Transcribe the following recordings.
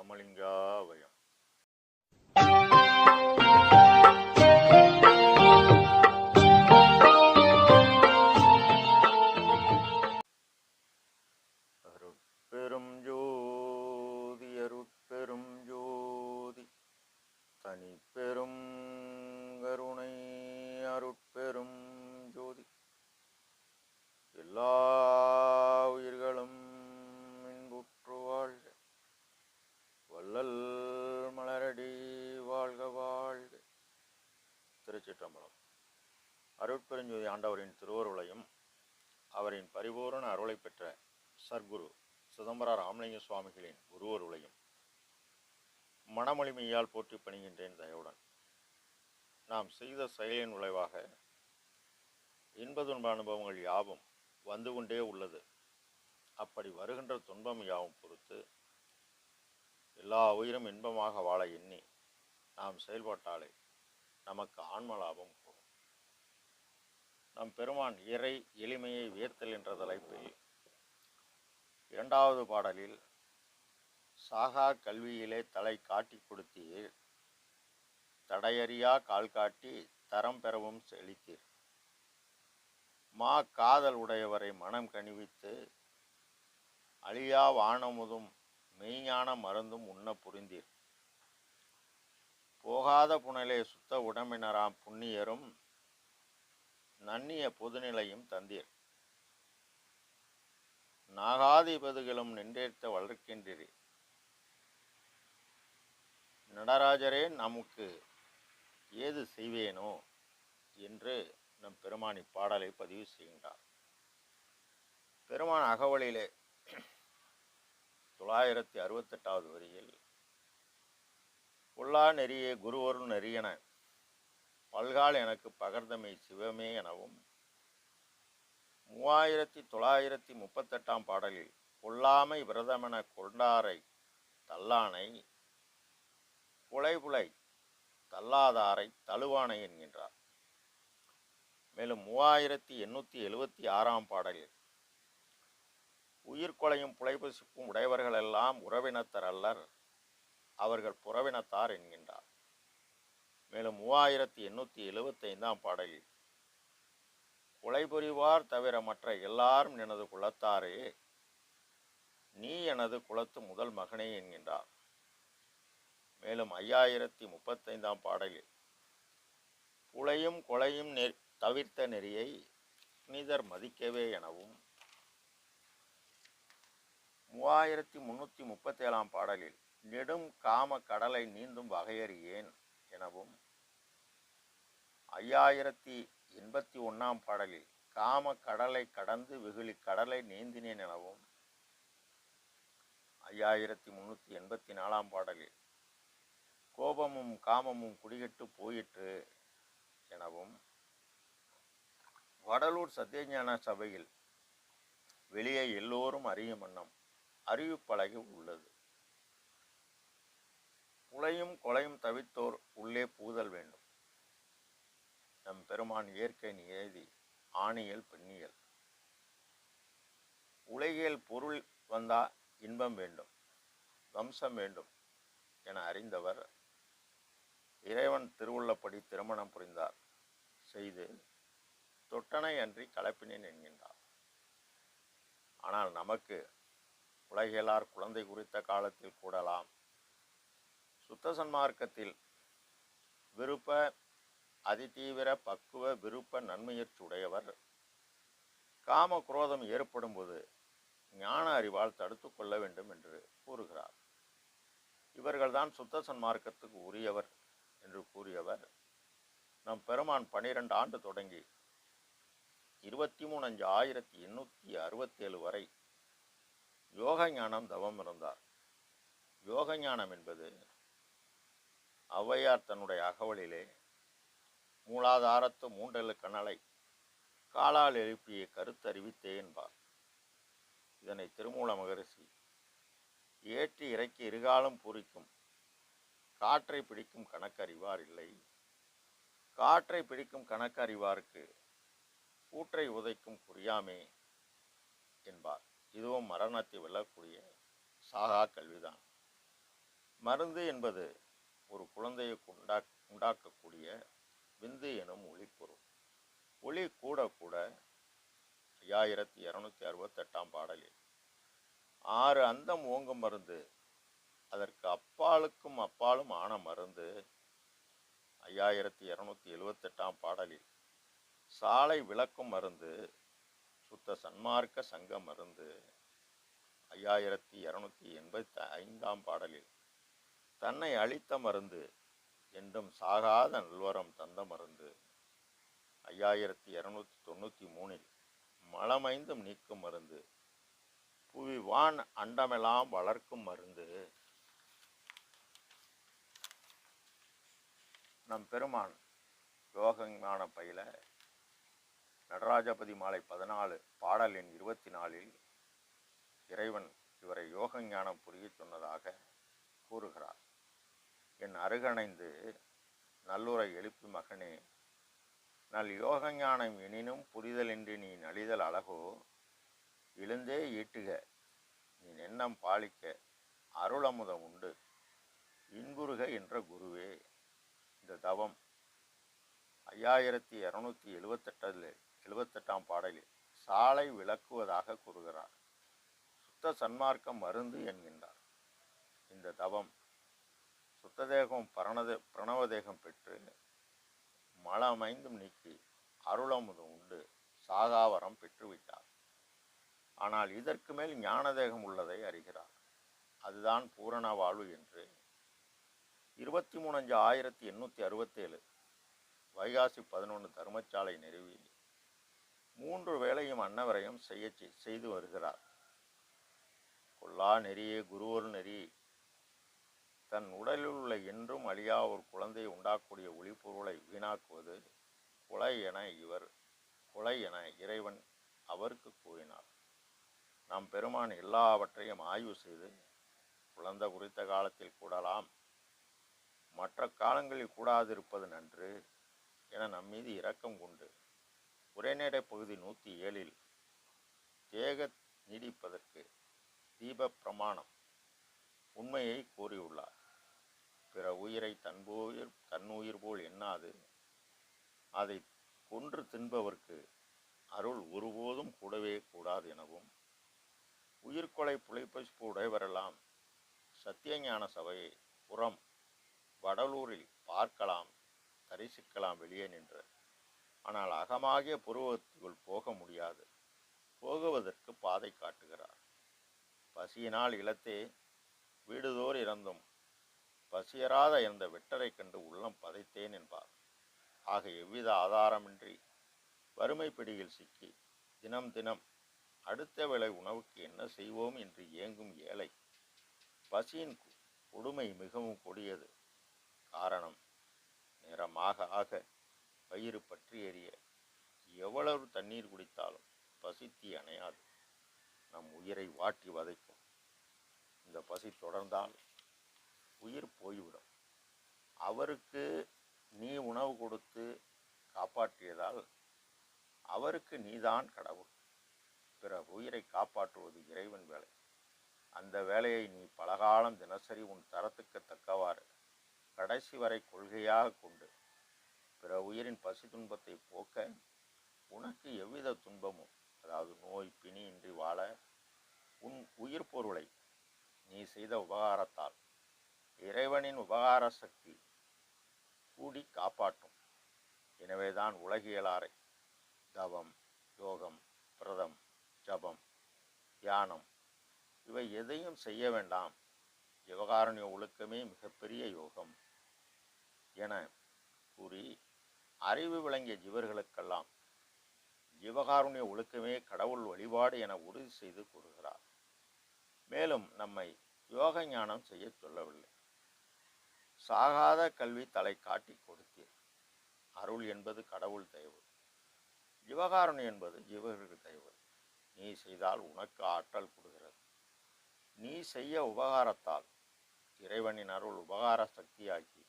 ராமலிங்காவயம் அருட்பெரும் அருட்பெருஞ்சோதி ஆண்டவரின் திருவருளையும் அவரின் பரிபூரண அருளை பெற்ற சர்க்குரு சிதம்பர ராமலிங்க சுவாமிகளின் குருவருளையும் மனமொழிமையால் போற்றி பணிகின்றேன் தயவுடன். நாம் செய்த செயலின் விளைவாக இன்ப துன்ப அனுபவங்கள் யாவும் வந்து கொண்டே உள்ளது. அப்படி வருகின்ற துன்பம் யாவும் பொறுத்து எல்லா உயிரும் இன்பமாக வாழ எண்ணி நாம் செயல்பட்டாலே நமக்கு ஆன்ம லாபம் நம் பெருமான் இறை எளிமையை வியர்த்தல் என்ற தலைப்பில் இரண்டாவது பாடலில் சாகா கல்வியிலே தலை காட்டி கொடுத்தீர் தடையறியா கால் காட்டி தரம் பெறவும் செழித்தீர். மா காதல் உடையவரை மனம் கணிவித்து அழியா வானமுதும் மெய்ஞான மருந்தும் உண்ண புரிந்தீர். போகாத புனலே சுத்த உடம்பினராம் புண்ணியரும் நன்னிய பொதுநிலையும் தந்தீர். நாகாதிபதிகளும் நின்றேற்ற வளர்க்கின்றீர். நடராஜரே நமக்கு ஏது செய்வேனோ என்று நம் பெருமானி பாடலை பதிவு செய்கின்றார். பெருமான் அகவலிலே தொள்ளாயிரத்தி அறுபத்தெட்டாவது வரியில் பொல்லா நெறியே குருவரும் நெறியன பல்கால் எனக்கு பகர்ந்தமை சிவமே எனவும். மூவாயிரத்தி தொள்ளாயிரத்தி முப்பத்தெட்டாம் பாடலில் கொல்லாமை விரதமென கொண்டாரை தல்லானை புலைபுலை தல்லாதாரை தழுவானை என்கின்றார். மேலும் மூவாயிரத்தி எண்ணூற்றி எழுபத்தி ஆறாம் பாடலில் உயிர்கொலையும் புலைபசிப்பும் உடையவர்களெல்லாம் உறவினத்தர் அல்லர் அவர்கள் புறவினத்தார் என்கின்றார். மேலும் மூவாயிரத்தி எண்ணூற்றி எழுபத்தைந்தாம் பாடலில் கொலை புரிவார் தவிர மற்ற எல்லாரும் எனது குலத்தாரே நீ எனது குலத்து முதல் மகனே என்கின்றார். மேலும் ஐயாயிரத்தி முப்பத்தைந்தாம் பாடலில் புலையும் கொலையும் நெ தவிர்த்த நெறியை புனிதர் மதிக்கவே எனவும் மூவாயிரத்தி முன்னூற்றி முப்பத்தேழாம் பாடலில் நெடும் காம கடலை நீந்தும் வகையறியேன் எனவும் ஐயாயிரத்தி எண்பத்தி ஒன்றாம் பாடலில் காம கடலை கடந்து வெகுளி கடலை நீந்தினேன் எனவும் ஐயாயிரத்தி முந்நூற்றி எண்பத்தி நாலாம் பாடலில் கோபமும் காமமும் குடிகட்டு போயிற்று எனவும் வடலூர் சத்தியஞான சபையில் வெளியே எல்லோரும் அறியும் வண்ணம் அறிவிப்பலகை உள்ளது. புலையும் கொலையும் தவித்தோர் உள்ளே புகுதல் வேண்டும் நம் பெருமான் இயற்கை நியதி ஆணியல் பெண்ணியல் உலகியல் பொருள் வந்தா இன்பம் வேண்டும் வம்சம் வேண்டும் என அறிந்தவர் இறைவன் திருவுள்ளப்படி திருமணம் புரிந்தார். செய்து தொட்டனை அன்றி கலப்பினேன் என்கின்றார். ஆனால் நமக்கு உலகியலார் குழந்தை குறித்த காலத்தில் கூடலாம். சுத்த சன்மார்க்கத்தில் விருப்ப அதிதீவிர பக்குவ விருப்ப நன்மையற்றுடையவர். காம குரோதம் ஏற்படும் போது ஞான அறிவால் தடுத்து கொள்ள வேண்டும் என்று கூறுகிறார். இவர்கள்தான் சுத்த சன்மார்க்கத்துக்கு உரியவர் என்று கூறியவர். நம் பெருமான் பனிரெண்டு ஆண்டு தொடங்கி இருபத்தி மூணு அஞ்சு ஆயிரத்தி எண்ணூற்றி அறுபத்தேழு வரை யோக ஞானம் தவம் இருந்தார். யோக ஞானம் என்பது ஔவையார் தன்னுடைய அகவலிலே மூலாதாரத்து மூன்றெழு கணலை காலால் எழுப்பிய கருத்தறிவித்தே என்பார் இதனை திருமூல மகரிஷி ஏற்றி இறக்கி இருகாலம் பூரிக்கும் காற்றை பிடிக்கும் கணக்கறிவார் இல்லை. காற்றை பிடிக்கும் கணக்கறிவாருக்கு கூற்றை உதைக்கும் குறியாமே என்பார். இதுவும் மரணத்தை வெல்லக்கூடிய சாகா கல்விதான். மருந்து என்பது ஒரு குழந்தையை உண்டா உண்டாக்கக்கூடிய விந்து எனும் ஒளிப்பொருள். ஒளி கூட கூட ஐயாயிரத்தி இரநூத்தி அறுபத்தெட்டாம் பாடலில். ஆறு அந்தம் ஓங்கும் மருந்து அதற்கு அப்பாலுக்கும் அப்பாலும் ஆன மருந்து ஐயாயிரத்தி இரநூத்தி எழுவத்தெட்டாம் பாடலில். சாலை விளக்கும் மருந்து சுத்த சன்மார்க்க சங்க மருந்து ஐயாயிரத்தி இரநூத்தி எண்பத்தி ஐந்தாம் பாடலில். தன்னை அழித்த மருந்து என்றும் சாகாத நல்வரம் தந்த மருந்து. ஐயாயிரத்தி இரநூத்தி தொண்ணூற்றி மூணில் மலமைந்தும் நீக்கும் மருந்து. புவி வான் அண்டமெல்லாம் வளர்க்கும் மருந்து. நம் பெருமான் யோகஞான பயில நடராஜபதி மாலை பதினாலு பாடல் எண் இருபத்தி நாலில் இறைவன் இவரை யோகஞானம் புரிய சொன்னதாக கூறுகிறார். என் அருகணைந்து நல்லுரை எழுப்பி மகனே நல் யோகஞானம் எனினும் புரிதலின்றி நீ நலிதல் அழகோ? எழுந்தே ஈட்டுக நீ எண்ணம் பாலிக்க அருளமுதம் உண்டு. இன்புருக என்ற குருவே இந்த தவம் ஐயாயிரத்தி இரநூத்தி எழுவத்தெட்டில் எழுவத்தெட்டாம் பாடலில் சாலை விளக்குவதாக கூறுகிறார். சுத்த சன்மார்க்கம் மருந்து என்கின்றார். இந்த தவம் சுத்ததேகம் பரணத பிரணவதேகம் பெற்று மலமைந்தும் நீக்கி அருளமுதம் உண்டு. சாகாவரம் பெற்றுவிட்டார். ஆனால் இதற்கு மேல் ஞானதேகம் உள்ளதை அறிகிறார். அதுதான் பூரண வாழ்வு என்று. இருபத்தி மூணு அஞ்சு ஆயிரத்தி எண்ணூற்றி அறுபத்தேழு வைகாசி பதினொன்று தர்மசாலை நிறுவி மூன்று வேளையும் அன்னவரையும் செய்ய செய்- செய்து வருகிறார். கொல்லா நெறியே குருவர் நெறி தன் உடலில் உள்ள என்றும் அழியா ஒரு குழந்தையை உண்டாக்கக்கூடிய ஒளிப்பொருளை வீணாக்குவது கொலை என இவர் கொலை என இறைவன் அவருக்கு கூறினார். நாம் பெருமான் எல்லாவற்றையும் ஆய்வு செய்து குழந்தை குறித்த காலத்தில் கூடலாம். மற்ற காலங்களில் கூடாதிருப்பது நன்று என நம் மீது இரக்கம் கொண்டு உரைநடை பகுதி நூற்றி ஏழில் தேக நீடிப்பதற்கு தீப பிரமாணம் உண்மையை கூறியுள்ளார். பிற உயிரை தன்போயிர் தன்னுயிர் போல் எண்ணாது. அதை கொன்று தின்பவர்க்கு அருள் ஒருபோதும் கூடவே கூடாது எனவும் உயிர்கொலை புழைப்பசிப்பு உடையவரெல்லாம் சத்தியஞான சபையை புறம் வடலூரில் பார்க்கலாம் தரிசிக்கலாம் வெளியே நின்று. ஆனால் அகமாகிய புருவத்துக்குள் போக முடியாது. போகுவதற்கு பாதை காட்டுகிறார். பசியினால் இழத்தே வீடுதோர் இறந்தும் பசியராத இருந்த வெட்டரை கண்டு உள்ளம் பதைத்தேன் என்பார். ஆக எவ்வித ஆதாரமின்றி வறுமை பிடியில் சிக்கி தினம் தினம் அடுத்த வேளை உணவுக்கு என்ன செய்வோம் என்று ஏங்கும் ஏழை பசியின் கு- கொடுமை மிகவும் கொடியது. காரணம் நேரமாக ஆக வயிறு பற்றி எறிய எவ்வளவு தண்ணீர் குடித்தாலும் பசித்தி அணையாது. நம் உயிரை வாட்டி வதைக்கும் இந்த பசி தொடர்ந்தால் உயிர் போய்விடும். அவருக்கு நீ உணவு கொடுத்து காப்பாற்றியதால் அவருக்கு நீதான் கடவுள். பிற உயிரை காப்பாற்றுவது இறைவன் வேலை. அந்த வேலையை நீ பலகாலம் தினசரி உன் தரத்துக்கு தக்கவாறு கடைசி வரை கொள்கையாக கொண்டு பிற உயிரின் பசி துன்பத்தை போக்க உனக்கு எவ்வித துன்பமும் அதாவது நோய் பிணி இன்றி வாழ உன் உயிர் பொருளை நீ செய்த உபகாரத்தால் இறைவனின் உபகார சக்தி கூடி காப்பாற்றும். எனவேதான் உலகியலாரை தவம் யோகம் பிரதம் ஜபம் தியானம் இவை எதையும் செய்ய வேண்டாம். யோகாரண்ய ஒழுக்கமே மிகப்பெரிய யோகம் என கூறி அறிவு விளங்கிய ஜீவர்களுக்கெல்லாம் ஜீவகாருண்ய ஒழுக்கமே கடவுள் வழிபாடு என உறுதி செய்து கூறுகிறார். மேலும் நம்மை யோக ஞானம் செய்ய சொல்லவில்லை. சாகாத கல்வி தலை காட்டி கொடுத்தீர். அருள் என்பது கடவுள் தயவு. ஜீவகாருண்யம் என்பது ஜீவர்களுக்கு தயவு. நீ செய்தால் உனக்கு ஆற்றல் கொடுக்கிறது. நீ செய்ய உபகாரத்தால் இறைவனின் அருள் உபகார சக்தியாக்கி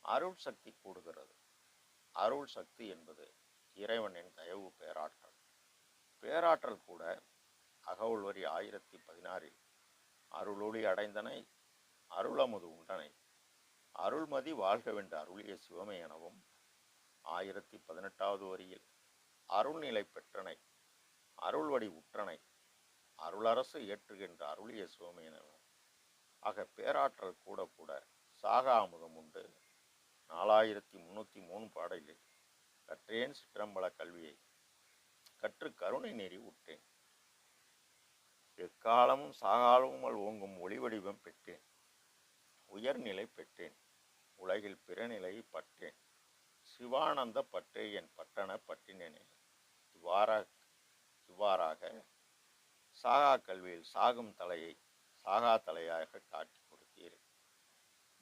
அருள் சக்தி கூடுகிறது அருள் சக்தி என்பது இறைவனின் தயவு பேராற்றல். பேராற்றல் கூட அகவுள்வரி ஆயிரத்தி பதினாறில் அருளொளி அடைந்தனை அருளமுது உண்டனை. அருள்மதி வாழ்கவென்று அருளிய சிவமே எனவும் ஆயிரத்தி பதினெட்டாவது வரியில் அருள்நிலை பெற்றனை அருள்வடி உற்றனை அருளரசு ஏற்றுகின்ற அருளிய சிவமே எனவும் ஆக பேராற்றல் கூட கூட சாக அமுதம் உண்டு. நாலாயிரத்தி முன்னூற்றி மூணு பாடலில் கற்றேன் சிற்றம்பல கல்வியை கற்று கருணை நெறி விட்டேன் எக்காலமும் சாகாலமும் ஓங்கும் ஒளி வடிவம் பெற்றேன் உயர்நிலை பெற்றேன். உலகில் பிறநிலை பற்றேன் சிவானந்த பற்றே என் பட்டண பட்டினேனே. இவ்வாறா இவ்வாறாக சாகா கல்வியில் சாகும் தலையை சாகா தலையாக காட்டி கொடுத்தீர்.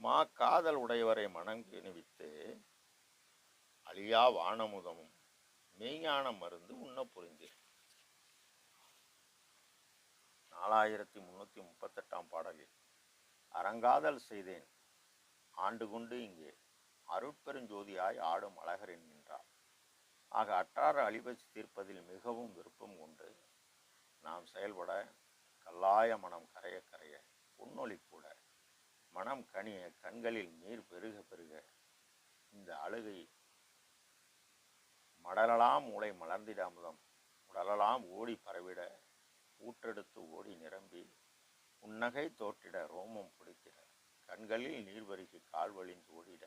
மா காதல் உடையவரை மணங்கிணுவித்து அழியா வானமுதமும் மெய்ஞான மருந்து உண்ண புரிந்தீர். நாலாயிரத்தி முன்னூற்றி முப்பத்தெட்டாம் பாடலில் அறங்காதல் செய்தேன். ஆண்டு கொண்டு இங்கே அருட்பெருஞ்சோதியாய் ஆடும் அழகர் என்கின்றார். ஆக அற்றார அழிவச்சு தீர்ப்பதில் மிகவும் விருப்பம் கொண்டு நாம் செயல்பட கல்லாய மனம் கரைய கரைய புன்னொளி கூட மனம் கனிய கண்களில் நீர் பெருக பெருக இந்த அழுகை மடலலாம் மூளை மலர்ந்திடாமதம் உடலலாம் ஓடி பரவிட ஊற்றெடுத்து ஓடி நிரம்பி உன்னகை தோற்றிட ரோமம் பிடித்திட. கண்களில் நீர் வருகி கால் வழிந்து ஓடிட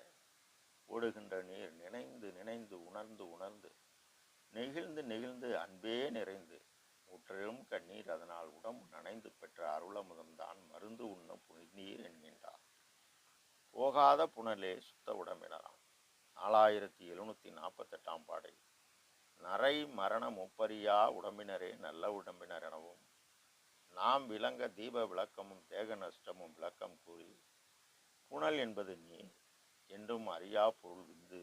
ஓடுகின்ற நீர் நினைந்து நினைந்து உணர்ந்து உணர்ந்து நெகிழ்ந்து நெகிழ்ந்து அன்பே நிறைந்து முற்றிலும் கண்ணீர் அதனால் உடம்பு நனைந்து பெற்ற அருளமுதம்தான் மருந்து உண்ண புனிநீர் என்கின்றார். போகாத புனலே சுத்த உடம்பினராம் நாலாயிரத்தி எழுநூற்றி நாற்பத்தெட்டாம் பாடை. நரை மரண முப்பரியா உடம்பினரே நல்ல உடம்பினர் எனவும் நாம் விளங்க தீப விளக்கமும் தேக நஷ்டமும் விளக்கம் கூறி புனல் என்பது நீ என்றும் அறியா பொருள் விந்து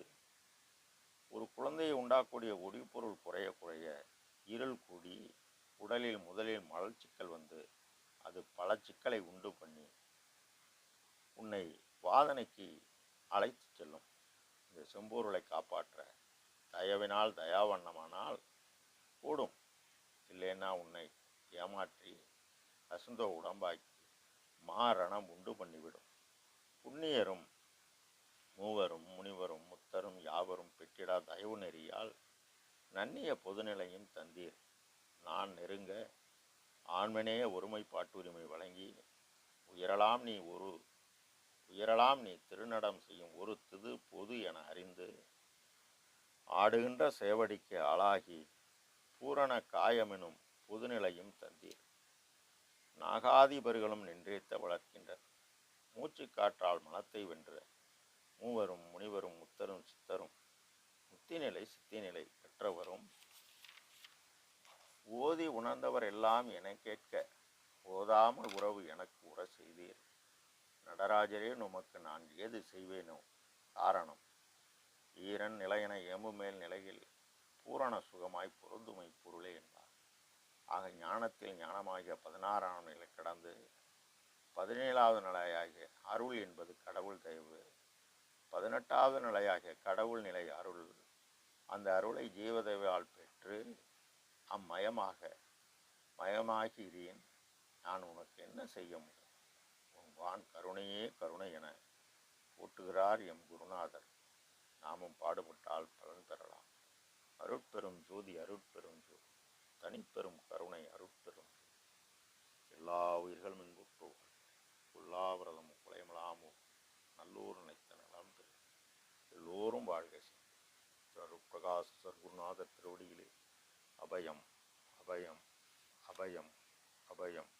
ஒரு குழந்தையை உண்டாக்கூடிய ஒடிப்பொருள் குறைய குறைய இருள் கூடி உடலில் முதலில் மலச்சிக்கல் வந்து அது பல சிக்கலை உண்டு பண்ணி உன்னை வாதனைக்கு அழைத்து செல்லும். இந்த செம்பொருளை காப்பாற்ற தயவினால் தயாவண்ணமானால் கூடும் இல்லைன்னா உன்னை ஏமாற்றி அசுந்த உடம்பாக்கி மாரணம் உண்டு பண்ணிவிடும். புண்ணியரும் மூவரும் முனிவரும் முத்தரும் யாவரும் பெற்றிடா தயவு நெறியால் நன்னிய பொதுநிலையும் தந்தீர். நான் நெருங்க ஆண்மனே ஒருமைப்பாட்டுரிமை வழங்கி உயரலாம் நீ ஒரு உயரலாம் நீ திருநடம் செய்யும் ஒரு திது பொது என அறிந்து ஆடுகின்ற சேவடிக்கு ஆளாகி பூரண காயமெனும் புதுநிலையும் தந்தீர். நாகாதிபர்களும் நின்றேத்த வளர்க்கின்றனர். மூச்சு காற்றால் மனத்தை வென்ற மூவரும் முனிவரும் முத்தரும் சித்தரும். முத்திநிலை சித்திநிலை பெற்றவரும். ஓதி உணர்ந்தவர் எல்லாம் என கேட்க ஓதாமல் உறவு எனக்கு உற செய்தீர். நடராஜரே உமக்கு நான் ஏது செய்வேனோ காரணம். ஈரன் நிலையென எம்பு மேல் நிலையில் பூரண சுகமாய் பொருந்துமை பொருளே என்பார். ஆக ஞானத்தில் ஞானமாகிய பதினாறாம் நிலை கடந்து பதினேழாவது நிலையாகிய அருள் என்பது கடவுள் தயவு. பதினெட்டாவது நிலையாகிய கடவுள் நிலை அருள். அந்த அருளை ஜீவதேவால் பெற்று அம்மயமாக மயமாகிறேன் நான் உனக்கு என்ன செய்ய முடியும்? உன் வான் கருணையே கருணை என போட்டுகிறார் எம் குருநாதர். நாமும் பாடுபட்டால் பலன் பெறலாம் அருட்பெரும் ஜோதி அருட்பெரும் ஜோதி தனிப்பெரும் கருணை அருட்பெரும் எல்லா உயிர்களும் இங்கு உள்ளாவிரதமும் குலைமலாமும் நல்லூர் நினைத்த நலம் எல்லோரும் வாழ்க அருட்பிரகாச சர்க்குருநாதர் திருவடியிலே அபயம் அபயம் அபயம் அபயம் அபயம்.